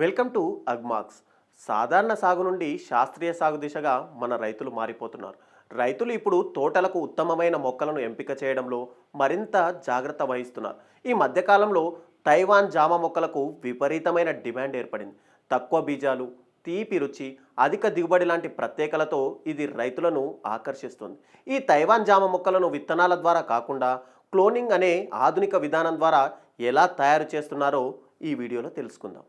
Welcome to Agmax సాధారణ సాగు నుండి శాస్త్రీయ సాగు దిశగా మన రైతులు మారిపోతున్నారు. రైతులు ఇప్పుడు తోటలకు ఉత్తమమైన మొక్కలను ఎంపిక చేయడంలో మరింత జాగ్రత్త వహిస్తున్నారు. ఈ మధ్యకాలంలో తైవాన్ జామ మొక్కలకు విపరీతమైన డిమాండ్ ఏర్పడింది. తక్కువ బీజాలు తీపి రుచి అధిక దిగుబడి లాంటి ప్రత్యేకలతో ఇది రైతులను ఆకర్షిస్తుంది. ఈ తైవాన్ జామ మొక్కలను విత్తనాల ద్వారా కాకుండా క్లోనింగ్ అనే ఆధునిక విధానం ద్వారా ఎలా తయారు చేస్తున్నారో ఈ వీడియోలో తెలుసుకుందాం.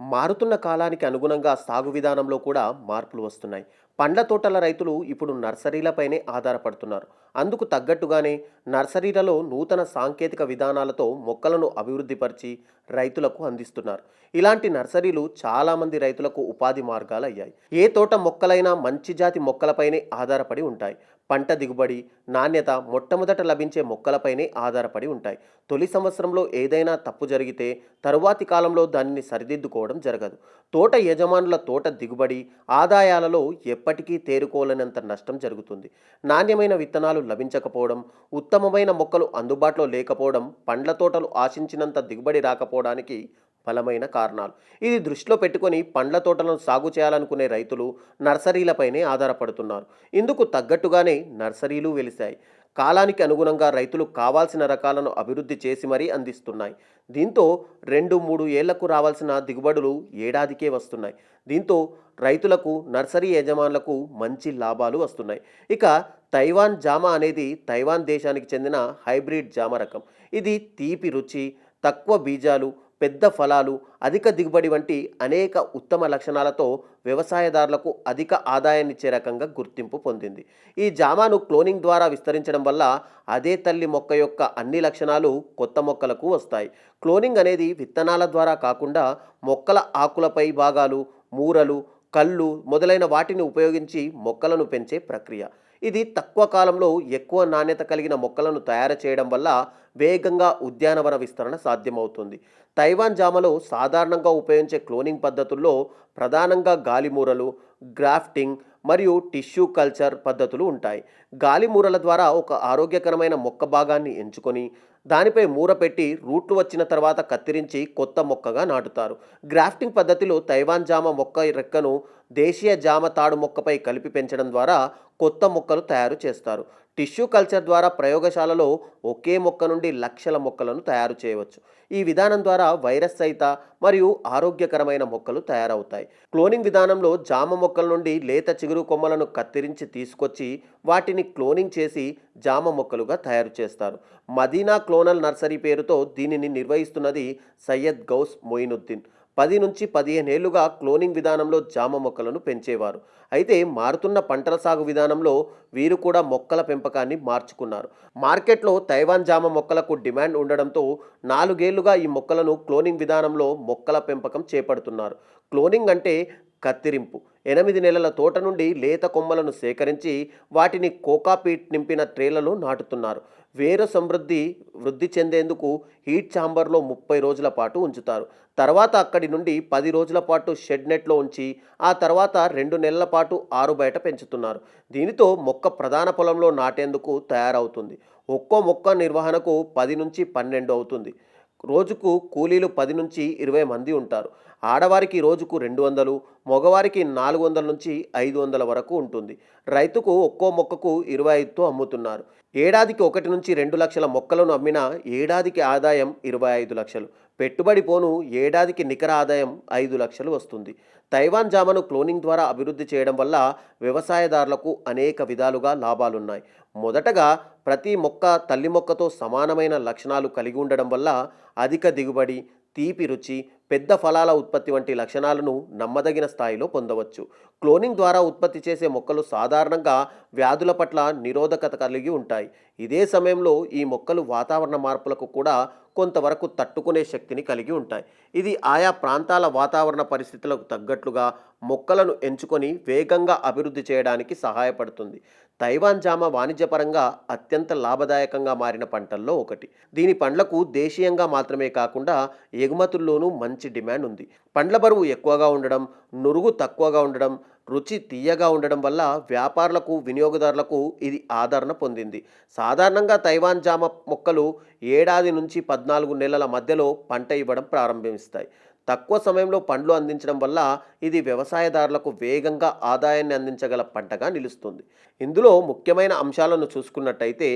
మారుతున్న కాలానికి అనుగుణంగా సాగు విధానంలో కూడా మార్పులు వస్తున్నాయి. పండ్ల తోటల రైతులు ఇప్పుడు నర్సరీలపైనే ఆధారపడుతున్నారు. అందుకు తగ్గట్టుగానే నర్సరీలలో నూతన సాంకేతిక విధానాలతో మొక్కలను అభివృద్ధిపరిచి రైతులకు అందిస్తున్నారు. ఇలాంటి నర్సరీలు చాలామంది రైతులకు ఉపాధి మార్గాలు అయ్యాయి ఏ తోట మొక్కలైనా మంచి జాతి మొక్కలపైనే ఆధారపడి ఉంటాయి. పంట దిగుబడి నాణ్యత మొట్టమొదట లభించే మొక్కలపైనే ఆధారపడి ఉంటాయి. తొలి సంవత్సరంలో ఏదైనా తప్పు జరిగితే తరువాతి కాలంలో దానిని సరిదిద్దుకోవడం జరగదు. తోట యజమానుల తోట దిగుబడి ఆదాయాలలో ఎప్పటికీ తేరుకోలేనంత నష్టం జరుగుతుంది. నాణ్యమైన విత్తనాలు లభించకపోవడం ఉత్తమమైన మొక్కలు అందుబాటులో లేకపోవడం పండ్ల తోటలు ఆశించినంత దిగుబడి రాకపోవడానికి బలమైన కారణాలు. ఇది దృష్టిలో పెట్టుకొని పండ్ల తోటలను సాగు చేయాలనుకునే రైతులు నర్సరీలపైనే ఆధారపడుతున్నారు. ఇందుకు తగ్గట్టుగానే నర్సరీలు వెలిశాయి. కాలానికి అనుగుణంగా రైతులు కావాల్సిన రకాలను అభివృద్ధి చేసి మరీ అందిస్తున్నాయి. దీంతో రెండు మూడు ఏళ్ళకు రావాల్సిన దిగుబడులు ఏడాదికే వస్తున్నాయి. దీంతో రైతులకు నర్సరీ యజమానులకు మంచి లాభాలు వస్తున్నాయి. ఇక తైవాన్ జామ అనేది తైవాన్ దేశానికి చెందిన హైబ్రిడ్ జామ రకం. ఇది తీపి రుచి తక్కువ బీజాలు పెద్ద ఫలాలు అధిక దిగుబడి వంటి అనేక ఉత్తమ లక్షణాలతో వ్యవసాయదారులకు అధిక ఆదాయాన్నిచ్చే రకంగా గుర్తింపు పొందింది. ఈ జామాను క్లోనింగ్ ద్వారా విస్తరించడం వల్ల అదే తల్లి మొక్క యొక్క అన్ని లక్షణాలు కొత్త మొక్కలకు వస్తాయి. క్లోనింగ్ అనేది విత్తనాల ద్వారా కాకుండా మొక్కల ఆకులపై భాగాలు మూరలు కళ్ళు మొదలైన వాటిని ఉపయోగించి మొక్కలను పెంచే ప్రక్రియ. ఇది తక్కువ కాలంలో ఎక్కువ నాణ్యత కలిగిన మొక్కలను తయారు చేయడం వల్ల వేగంగా ఉద్యానవన విస్తరణ సాధ్యమవుతుంది. తైవాన్ జామలో సాధారణంగా ఉపయోగించే క్లోనింగ్ పద్ధతుల్లో ప్రధానంగా గాలిమూరలు గ్రాఫ్టింగ్ మరియు టిష్యూ కల్చర్ పద్ధతులు ఉంటాయి. గాలిమూరల ద్వారా ఒక ఆరోగ్యకరమైన మొక్క భాగాన్ని ఎంచుకొని దానిపై మూర పెట్టి రూట్లు వచ్చిన తర్వాత కత్తిరించి కొత్త మొక్కగా నాటుతారు. గ్రాఫ్టింగ్ పద్ధతిలో తైవాన్ జామ మొక్క రెక్కను దేశీయ జామ తాడు మొక్కపై కలిపి పెంచడం ద్వారా కొత్త మొక్కలు తయారు చేస్తారు. టిష్యూ కల్చర్ ద్వారా ప్రయోగశాలలో ఒకే మొక్క నుండి లక్షల మొక్కలను తయారు చేయవచ్చు. ఈ విధానం ద్వారా వైరస్ సహిత మరియు ఆరోగ్యకరమైన మొక్కలు తయారవుతాయి. క్లోనింగ్ విధానంలో జామ మొక్కల నుండి లేత చిగురు కొమ్మలను కత్తిరించి తీసుకొచ్చి వాటిని క్లోనింగ్ చేసి జామ మొక్కలుగా తయారు చేస్తారు. మదీనా క్లోనల్ నర్సరీ పేరుతో దీనిని నిర్వహిస్తున్నది సయ్యద్ గౌస్ మొయినుద్దీన్. పది నుంచి పదిహేనేళ్ళుగా క్లోనింగ్ విధానంలో జామ మొక్కలను పెంచేవారు. అయితే మారుతున్న పంటల సాగు విధానంలో వీరు కూడా మొక్కల పెంపకాన్ని మార్చుకున్నారు. మార్కెట్లో తైవాన్ జామ మొక్కలకు డిమాండ్ ఉండడంతో నాలుగేళ్ళుగా ఈ మొక్కలను క్లోనింగ్ విధానంలో మొక్కల పెంపకం చేపడుతున్నారు. క్లోనింగ్ అంటే కత్తిరింపు. ఎనిమిది నెలల తోట నుండి లేత కొమ్మలను సేకరించి వాటిని కోకాపీట్ నింపిన ట్రేలలో నాటుతున్నారు. వేరు సమృద్ధి వృద్ధి చెందేందుకు హీట్ ఛాంబర్లో ముప్పై రోజుల పాటు ఉంచుతారు. తర్వాత అక్కడి నుండి పది రోజుల పాటు షెడ్ నెట్లో ఉంచి ఆ తర్వాత రెండు నెలల పాటు ఆరు బయట పెంచుతున్నారు. దీనితో మొక్క ప్రధాన పొలంలో నాటేందుకు తయారవుతుంది. ఒక్కో మొక్క నిర్వహణకు పది నుంచి పన్నెండు అవుతుంది. రోజుకు కూలీలు పది నుంచి ఇరవై మంది ఉంటారు. ఆడవారికి రోజుకు రెండు వందలు మగవారికి నాలుగు వందల నుంచి ఐదు వందల వరకు ఉంటుంది. రైతుకు ఒక్కో మొక్కకు ఇరవై ఐదుతో అమ్ముతున్నారు. ఏడాదికి ఒకటి నుంచి రెండు లక్షల మొక్కలను అమ్మినా ఏడాదికి ఆదాయం ఇరవై ఐదు లక్షలు. పెట్టుబడి పోను ఏడాదికి నికర ఆదాయం ఐదు లక్షలు వస్తుంది. తైవాన్ జామను క్లోనింగ్ ద్వారా అభివృద్ధి చేయడం వల్ల వ్యవసాయదారులకు అనేక విధాలుగా లాభాలున్నాయి. మొదటగా ప్రతి మొక్క తల్లి మొక్కతో సమానమైన లక్షణాలు కలిగి ఉండడం వల్ల అధిక దిగుబడి తీపి రుచి పెద్ద ఫలాల ఉత్పత్తి వంటి లక్షణాలను నమ్మదగిన స్థాయిలో పొందవచ్చు. క్లోనింగ్ ద్వారా ఉత్పత్తి చేసే మొక్కలు సాధారణంగా వ్యాధుల పట్ల నిరోధకత కలిగి ఉంటాయి. ఇదే సమయంలో ఈ మొక్కలు వాతావరణ మార్పులకు కూడా కొంతవరకు తట్టుకునే శక్తిని కలిగి ఉంటాయి. ఇది ఆయా ప్రాంతాల వాతావరణ పరిస్థితులకు తగ్గట్లుగా మొక్కలను ఎంచుకొని వేగంగా అభివృద్ధి చేయడానికి సహాయపడుతుంది. తైవాన్ జామ వాణిజ్యపరంగా అత్యంత లాభదాయకంగా మారిన పంటల్లో ఒకటి. దీని పండ్లకు దేశీయంగా మాత్రమే కాకుండా ఎగుమతుల్లోనూ మంచి డిమాండ్ ఉంది. పండ్ల బరువు ఎక్కువగా ఉండడం నురుగు తక్కువగా ఉండడం రుచి తీయగా ఉండడం వల్ల వ్యాపారులకు వినియోగదారులకు ఇది ఆదరణ పొందింది. సాధారణంగా తైవాన్ జామ మొక్కలు ఏడాది నుంచి పద్నాలుగు నెలల మధ్యలో పంట ఇవ్వడం ప్రారంభిస్తాయి. తక్కువ సమయంలో పండ్లు అందించడం వల్ల ఇది వ్యవసాయదారులకు వేగంగా ఆదాయాన్ని అందించగల పంటగా నిలుస్తుంది. ఇందులో ముఖ్యమైన అంశాలను చూసుకున్నట్టయితే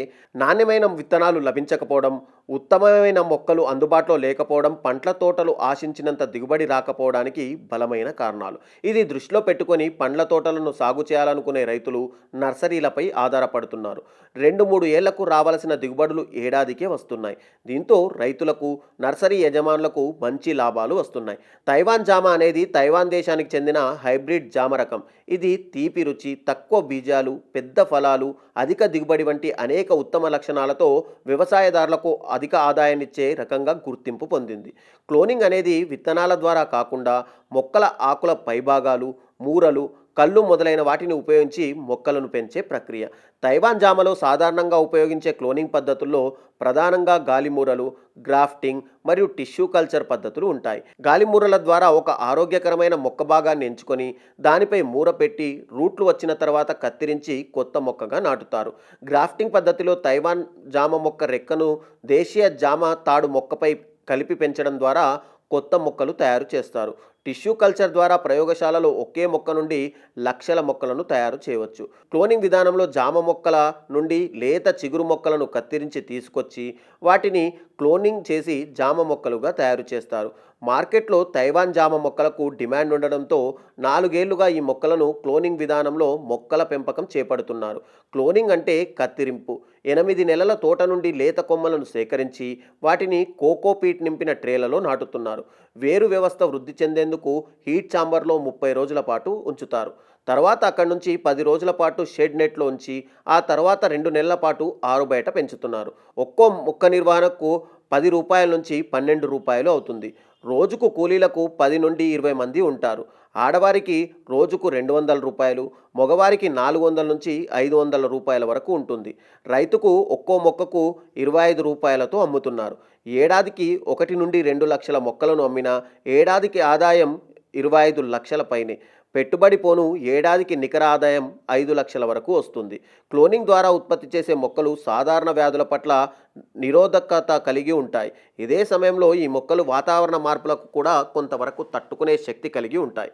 నాణ్యమైన విత్తనాలు లభించకపోవడం ఉత్తమమైన మొక్కలు అందుబాటులో లేకపోవడం పండ్ల తోటలు ఆశించినంత దిగుబడి రాకపోవడానికి బలమైన కారణాలు. ఇది దృష్టిలో పెట్టుకొని పండ్ల తోటలను సాగు చేయాలనుకునే రైతులు నర్సరీలపై ఆధారపడుతున్నారు. రెండు మూడు ఏళ్ళకు రావాల్సిన దిగుబడులు ఏడాదికే వస్తున్నాయి. దీంతో రైతులకు నర్సరీ యజమానులకు మంచి లాభాలు వస్తున్నాయి. తైవాన్ జామ అనేది తైవాన్ దేశానికి చెందిన హైబ్రిడ్ జామ రకం. ఇది తీపి రుచి తక్కువ బీజాలు పెద్ద ఫలాలు అధిక దిగుబడి వంటి అనేక ఉత్తమ లక్షణాలతో వ్యవసాయదారులకు అధిక ఆదాయాన్నిచ్చే రకంగా గుర్తింపు పొందింది. క్లోనింగ్ అనేది విత్తనాల ద్వారా కాకుండా మొక్కల ఆకుల పైభాగాలు మూరలు కళ్ళు మొదలైన వాటిని ఉపయోగించి మొక్కలను పెంచే ప్రక్రియ. తైవాన్ జామలో సాధారణంగా ఉపయోగించే క్లోనింగ్ పద్ధతుల్లో ప్రధానంగా గాలిమూరలు గ్రాఫ్టింగ్ మరియు టిష్యూ కల్చర్ పద్ధతులు ఉంటాయి. గాలిమూరల ద్వారా ఒక ఆరోగ్యకరమైన మొక్క భాగాన్ని ఎంచుకొని దానిపై మూర పెట్టి రూట్లు వచ్చిన తర్వాత కత్తిరించి కొత్త మొక్కగా నాటుతారు. గ్రాఫ్టింగ్ పద్ధతిలో తైవాన్ జామ మొక్క రెక్కను దేశీయ జామ తాడు మొక్కపై కలిపి పెంచడం ద్వారా కొత్త మొక్కలు తయారు చేస్తారు. టిష్యూ కల్చర్ ద్వారా ప్రయోగశాలలో ఒకే మొక్క నుండి లక్షల మొక్కలను తయారు చేయవచ్చు. క్లోనింగ్ విధానంలో జామ మొక్కల నుండి లేత చిగురు మొక్కలను కత్తిరించి తీసుకొచ్చి వాటిని క్లోనింగ్ చేసి జామ మొక్కలుగా తయారు చేస్తారు. మార్కెట్లో తైవాన్ జామ మొక్కలకు డిమాండ్ ఉండడంతో నాలుగేళ్ళుగా ఈ మొక్కలను క్లోనింగ్ విధానంలో మొక్కల పెంపకం చేపడుతున్నారు. క్లోనింగ్ అంటే కత్తిరింపు. ఎనిమిది నెలల తోట నుండి లేత కొమ్మలను సేకరించి వాటిని కోకోపీట్ నింపిన ట్రేలలో నాటుతున్నారు. వేరు వ్యవస్థ వృద్ధి చెందేందుకు హీట్ ఛాంబర్లో ముప్పై రోజుల పాటు ఉంచుతారు. తర్వాత అక్కడి నుంచి పది రోజుల పాటు షెడ్ నెట్లో ఉంచి ఆ తర్వాత రెండు నెలల పాటు ఆరు బయట పెంచుతున్నారు. ఒక్కో మొక్క నిర్వహణకు పది రూపాయల నుంచి పన్నెండు రూపాయలు అవుతుంది. రోజుకు కూలీలకు పది నుండి ఇరవై మంది ఉంటారు. ఆడవారికి రోజుకు రెండు వందల రూపాయలు మగవారికి నాలుగు వందల నుంచి ఐదు వందల రూపాయల వరకు ఉంటుంది. రైతుకు ఒక్కో మొక్కకు ఇరవై ఐదు రూపాయలతో అమ్ముతున్నారు. ఏడాదికి ఒకటి నుండి రెండు లక్షల మొక్కలను అమ్మినా ఏడాదికి ఆదాయం ఇరవై ఐదు లక్షల పైనే. పెట్టుబడి పోను ఏడాదికి నికర ఆదాయం ఐదు లక్షల వరకు వస్తుంది. క్లోనింగ్ ద్వారా ఉత్పత్తి చేసే మొక్కలు సాధారణ వ్యాధుల పట్ల నిరోధకత కలిగి ఉంటాయి. ఇదే సమయంలో ఈ మొక్కలు వాతావరణ మార్పులకు కూడా కొంతవరకు తట్టుకునే శక్తి కలిగి ఉంటాయి.